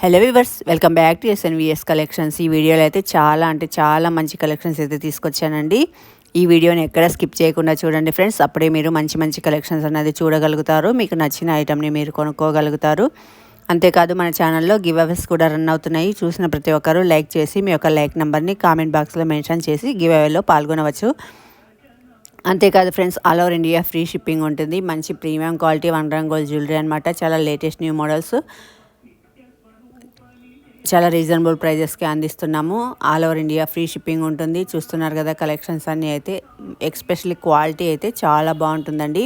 Hello viewers welcome back to SNVS collections ఈ వీడియోలో అయితే చాలా అంటే చాలా మంచి కలెక్షన్స్ అయితే తీసుకొచ్చానండి. ఈ వీడియోని ఎక్కడ స్కిప్ చేయకుండా చూడండి ఫ్రెండ్స్ అప్పుడే మీరు మంచి మంచి కలెక్షన్స్ అనేది చూడగలుగుతారు. మీకు నచ్చిన ఐటమ్ని మీరు కొనుక్కోగలుగుతారు. అంతేకాదు మన ఛానల్లో గివ్ అవేస్ కూడా రన్ అవుతున్నాయి. చూసిన ప్రతి ఒక్కరూ లైక్ చేసి మీ యొక్క లైక్ నెంబర్ని కామెంట్ బాక్స్లో మెన్షన్ చేసి గివ్ అవేలో పాల్గొనవచ్చు. అంతేకాదు friends all over India free shipping ఉంటుంది. మంచి ప్రీమియం క్వాలిటీ వన్ రంగోల్ జ్యువెలరీ అనమాట చాలా లేటెస్ట్ న్యూ మోడల్స్ చాలా రీజనబుల్ ప్రైజెస్కి అందిస్తున్నాము. All over India free shipping ఉంటుంది. చూస్తున్నారు కదా కలెక్షన్స్ అన్నీ అయితే. ఎక్స్పెషల్లీ క్వాలిటీ అయితే చాలా బాగుంటుందండి.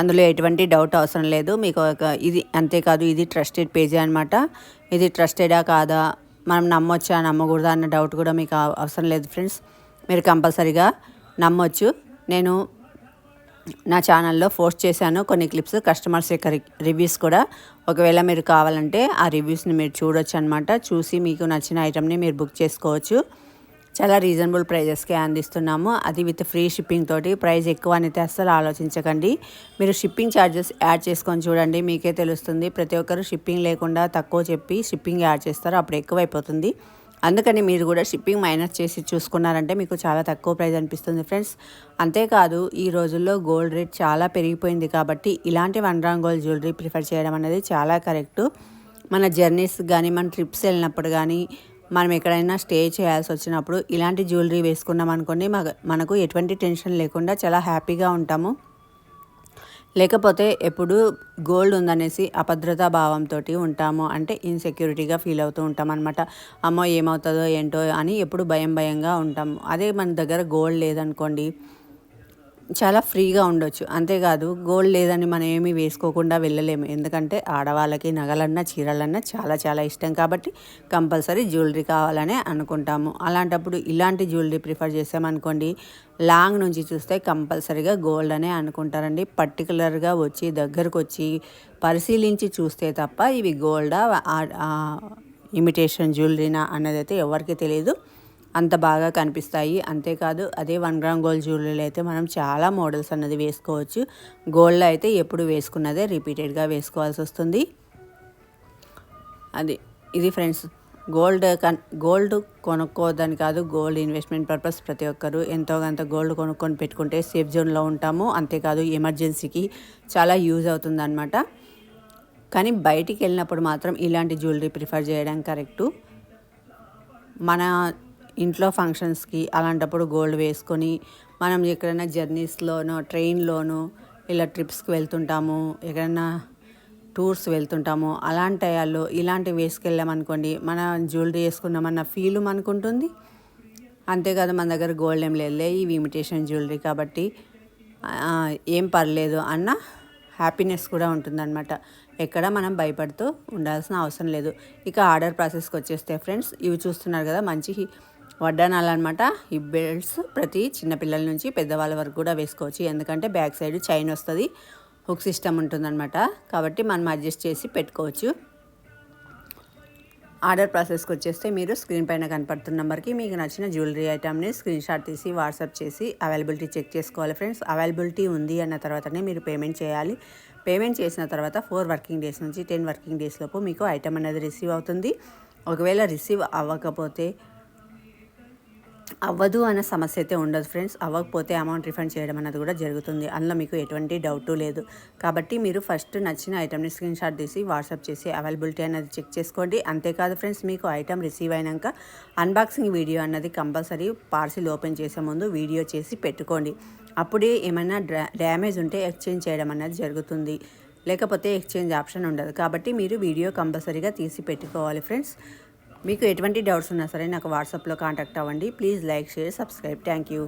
అందులో ఎటువంటి డౌట్ అవసరం లేదు. మీకు ఒక ఇది అంతేకాదు ఇది ట్రస్టెడ్ పేజీ అనమాట ఇది ట్రస్టెడా కాదా? మనం నమ్మొచ్చా? నమ్మకూడదా? అన్న డౌట్ కూడా మీకు అవసరం లేదు ఫ్రెండ్స్ మీరు కంపల్సరీగా నమ్మొచ్చు. నేను నా ఛానల్లో పోస్ట్ చేశాను. కొన్ని క్లిప్స్ కస్టమర్స్ యొక్క రివ్యూస్ కూడా. ఒకవేళ మీరు కావాలంటే ఆ రివ్యూస్ని మీరు చూడొచ్చు అనమాట చూసి మీకు నచ్చిన ఐటమ్ని మీరు బుక్ చేసుకోవచ్చు. చాలా రీజనబుల్ ప్రైజెస్కే అందిస్తున్నాము. అది విత్ ఫ్రీ షిప్పింగ్ తోటి. ప్రైస్ ఎక్కువ అనేది అస్సలు ఆలోచించకండి. మీరు షిప్పింగ్ ఛార్జెస్ యాడ్ చేసుకొని చూడండి. మీకే తెలుస్తుంది. ప్రతి ఒక్కరు షిప్పింగ్ లేకుండా తక్కువ చెప్పి షిప్పింగ్ యాడ్ చేస్తారు. అప్పుడు ఎక్కువైపోతుంది. అందుకని మీరు కూడా షిప్పింగ్ మైనస్ చేసి చూసుకున్నారంటే మీకు చాలా తక్కువ ప్రైస్ అనిపిస్తుంది ఫ్రెండ్స్. అంతేకాదు ఈ రోజుల్లో గోల్డ్ రేట్ చాలా పెరిగిపోయింది కాబట్టి ఇలాంటి one gram gold jewellery prefer చేయడం అనేది చాలా కరెక్టు. మన జర్నీస్ కానీ మన ట్రిప్స్ వెళ్ళినప్పుడు కానీ మనం ఎక్కడైనా స్టే చేయాల్సి వచ్చినప్పుడు ఇలాంటి జ్యువెలరీ వేసుకున్నాం అనుకోండి మనకు ఎటువంటి టెన్షన్ లేకుండా చాలా హ్యాపీగా ఉంటాము. లేకపోతే ఎప్పుడు గోల్డ్ ఉందనేసి అభద్రతా భావంతో ఉంటాము. అంటే ఇన్సెక్యూరిటీగా ఫీల్ అవుతూ ఉంటాం అనమాట అమ్మో ఏమవుతుందో ఏంటో అని ఎప్పుడు భయం భయంగా ఉంటాము. అదే మన దగ్గర గోల్డ్ లేదనుకోండి చాలా ఫ్రీగా ఉండొచ్చు. అంతేకాదు గోల్డ్ లేదని మనం ఏమీ వేసుకోకుండా వెళ్ళలేము. ఎందుకంటే ఆడవాళ్ళకి నగలన్నా చీరలన్నా చాలా చాలా ఇష్టం. కాబట్టి కంపల్సరీ జ్యువెలరీ కావాలనే అనుకుంటాము. అలాంటప్పుడు ఇలాంటి జ్యువెలరీ ప్రిఫర్ చేసామనుకోండి లాంగ్ నుంచి చూస్తే కంపల్సరీగా గోల్డ్ అనే అనుకుంటారండి. పర్టికులర్గా వచ్చి దగ్గరకు వచ్చి పరిశీలించి చూస్తే తప్ప ఇవి గోల్డా ఇమిటేషన్ జ్యువెలరీనా అన్నదైతే అయితే ఎవరికి తెలియదు అంత బాగా కనిపిస్తాయి. అంతేకాదు అదే వన్ గ్రామ్ గోల్డ్ జ్యువెలరీలో అయితే మనం చాలా మోడల్స్ అన్నది వేసుకోవచ్చు. గోల్డ్ అయితే ఎప్పుడు వేసుకున్నదే రిపీటెడ్గా వేసుకోవాల్సి వస్తుంది. అది ఇది ఫ్రెండ్స్ గోల్డ్ కన్ గోల్డ్ కొనుక్కోదని కాదు గోల్డ్ ఇన్వెస్ట్మెంట్ పర్పస్ ప్రతి ఒక్కరు ఎంతో కొంత గోల్డ్ కొనుక్కొని పెట్టుకుంటే సేఫ్ జోన్లో ఉంటాము. అంతేకాదు ఎమర్జెన్సీకి చాలా యూజ్ అవుతుంది అనమాట కానీ బయటికి వెళ్ళినప్పుడు మాత్రం ఇలాంటి జ్యువెలరీ ప్రిఫర్ చేయడం కరెక్టు. మన ఇంట్లో ఫంక్షన్స్కి అలాంటప్పుడు గోల్డ్ వేసుకొని మనం ఎక్కడైనా జర్నీస్లోనో ట్రైన్లోనో ఇలా ట్రిప్స్కి వెళ్తుంటాము ఎక్కడైనా టూర్స్ వెళ్తుంటాము అలాంటి టయాల్లో ఇలాంటివి వేసుకెళ్ళామనుకోండి మన జ్యువెలరీ వేసుకున్నామన్న ఫీల్ అనుకుంటుంది అంతేకాదు మన దగ్గర గోల్డ్ ఏం లేదు ఇవి ఇమిటేషన్ జ్యువెలరీ కాబట్టి ఏం పర్లేదు అన్న హ్యాపీనెస్ కూడా ఉంటుందన్నమాట. ఎక్కడ మనం భయపడుతూ ఉండాల్సిన అవసరం లేదు. ఇక ఆర్డర్ ప్రాసెస్కి వచ్చేస్తే ఫ్రెండ్స్ ఇవి చూస్తున్నారు కదా మంచి వడ్డానాలు అనమాట ఈ బెల్ట్స్ ప్రతి చిన్నపిల్లల నుంచి పెద్దవాళ్ళ వరకు కూడా వేసుకోవచ్చు. ఎందుకంటే బ్యాక్ సైడ్ చైన్ వస్తుంది. హుక్ సిస్టమ్ ఉంటుందన్నమాట. కాబట్టి మనం అడ్జస్ట్ చేసి పెట్టుకోవచ్చు. ఆర్డర్ ప్రాసెస్కి వచ్చేస్తే మీరు స్క్రీన్ పైన కనపడుతున్న నెంబర్కి మీకు నచ్చిన జ్యువెలరీ ఐటమ్ని స్క్రీన్ షాట్ తీసి వాట్సాప్ చేసి అవైలబిలిటీ చెక్ చేసుకోవాలి. ఫ్రెండ్స్ అవైలబిలిటీ ఉంది అన్న తర్వాతనే మీరు పేమెంట్ చేయాలి. పేమెంట్ చేసిన తర్వాత ఫోర్ వర్కింగ్ డేస్ నుంచి టెన్ వర్కింగ్ డేస్ లోపు మీకు ఐటమ్ అనేది రిసీవ్ అవుతుంది. ఒకవేళ రిసీవ్ అవ్వకపోతే అవ్వదు అనే సమస్య అయితే ఉండదు ఫ్రెండ్స్. అవ్వకపోతే అమౌంట్ రిఫండ్ చేయడం అన్నది కూడా జరుగుతుంది. అందులో మీకు ఎటువంటి డౌట్ లేదు. కాబట్టి మీరు ఫస్ట్ నచ్చిన ఐటమ్ని స్క్రీన్ షాట్ తీసి వాట్సాప్ చేసి అవైలబిలిటీ అనేది చెక్ చేసుకోండి. అంతేకాదు ఫ్రెండ్స్ మీకు ఐటమ్ రిసీవ్ అయినాక అన్బాక్సింగ్ వీడియో అన్నది కంపల్సరీ పార్సిల్ ఓపెన్ చేసే ముందు వీడియో చేసి పెట్టుకోండి. అప్పుడే ఏమైనా డ్యామేజ్ ఉంటే ఎక్స్చేంజ్ చేయడం అనేది జరుగుతుంది. లేకపోతే ఎక్స్చేంజ్ ఆప్షన్ ఉండదు. కాబట్టి మీరు వీడియో కంపల్సరీగా తీసి పెట్టుకోవాలి ఫ్రెండ్స్. మీకు ఎటువంటి డౌట్స్ ఉన్నా సరే నాకు వాట్సాప్లో కాంటాక్ట్ అవ్వండి. Please like share subscribe. Thank you.